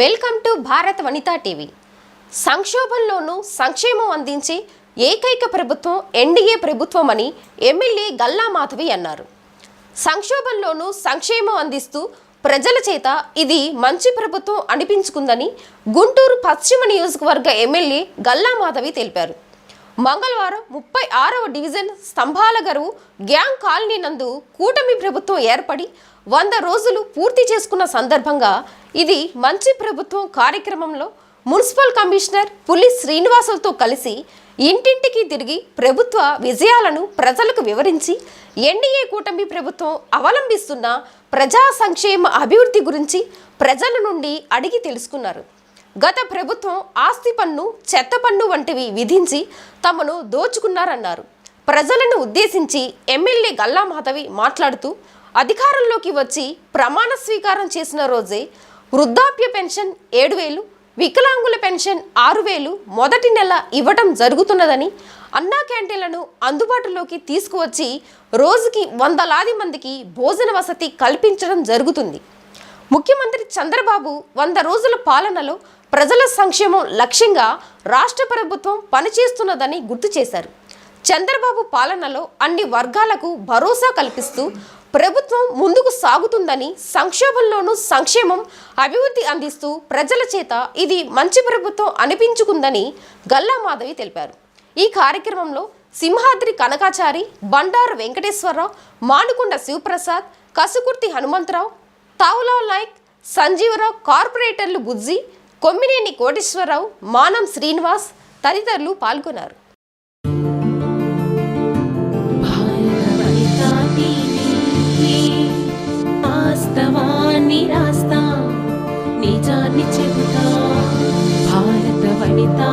Welcome to Bharat Vanitha TV. సంక్షోభంలోనూ సంక్షేమం అందించే ఏకైక ప్రభుత్వం ఎన్డీఏ ప్రభుత్వం అని ఎమ్మెల్యే గల్లా మాధవి అన్నారు. సంక్షోభంలోనూ సంక్షేమం అందిస్తూ ప్రజల చేత ఇది మంచి ప్రభుత్వం అనిపించుకుందని గుంటూరు పశ్చిమ నియోజకవర్గ ఎమ్మెల్యే గల్లా మాధవి తెలిపారు. మంగళవారం ముప్పై ఆరవ డివిజన్ స్తంభాల గరువు గ్యాంగ్ కాలనీ నందు కూటమి ప్రభుత్వం ఏర్పడి వంద రోజులు పూర్తి చేసుకున్న సందర్భంగా ఇది మంచి ప్రభుత్వం కార్యక్రమంలో మున్సిపల్ కమిషనర్ పులి శ్రీనివాసులతో కలిసి ఇంటింటికి తిరిగి ప్రభుత్వ విజయాలను ప్రజలకు వివరించి ఎన్డీఏ కూటమి ప్రభుత్వం అవలంబిస్తున్న ప్రజా సంక్షేమ అభివృద్ధి గురించి ప్రజల నుండి అడిగి తెలుసుకున్నారు. గత ప్రభుత్వం ఆస్తి పన్ను చెత్త పన్ను వంటివి విధించి తమను దోచుకున్నారన్నారు. ప్రజలను ఉద్దేశించి ఎమ్మెల్యే గల్లా మాధవి మాట్లాడుతూ అధికారంలోకి వచ్చి ప్రమాణ స్వీకారం చేసిన రోజే వృద్ధాప్య పెన్షన్ ఏడు వేలు వికలాంగుల పెన్షన్ ఆరు వేలు మొదటి నెల ఇవ్వటం జరుగుతున్నదని అన్నా క్యాంటీన్లను అందుబాటులోకి తీసుకువచ్చి రోజుకి వందలాది మందికి భోజన వసతి కల్పించడం జరుగుతుంది. ముఖ్యమంత్రి చంద్రబాబు వంద రోజుల పాలనలో ప్రజల సంక్షేమం లక్ష్యంగా రాష్ట్ర ప్రభుత్వం పనిచేస్తున్నదని గుర్తు చేశారు. చంద్రబాబు పాలనలో అన్ని వర్గాలకు భరోసా కల్పిస్తూ ప్రభుత్వం ముందుకు సాగుతుందని సంక్షోభంలోనూ సంక్షేమం అభివృద్ధి అందిస్తూ ప్రజల చేత ఇది మంచి ప్రభుత్వం అనిపించుకుందని గల్లా మాధవి తెలిపారు. ఈ కార్యక్రమంలో సింహాద్రి కనకాచారి బండారు వెంకటేశ్వరరావు మానుకొండ శివప్రసాద్ కసుకుర్తి హనుమంతరావు తావులా లైక్ సంజీవరావు కార్పొరేటర్లు బుజ్జి కొమ్మినేని కోటేశ్వరరావు మానం శ్రీనివాస్ తదితరులు పాల్గొన్నారు. నిజాన్ని చెబుతా భారత వనితా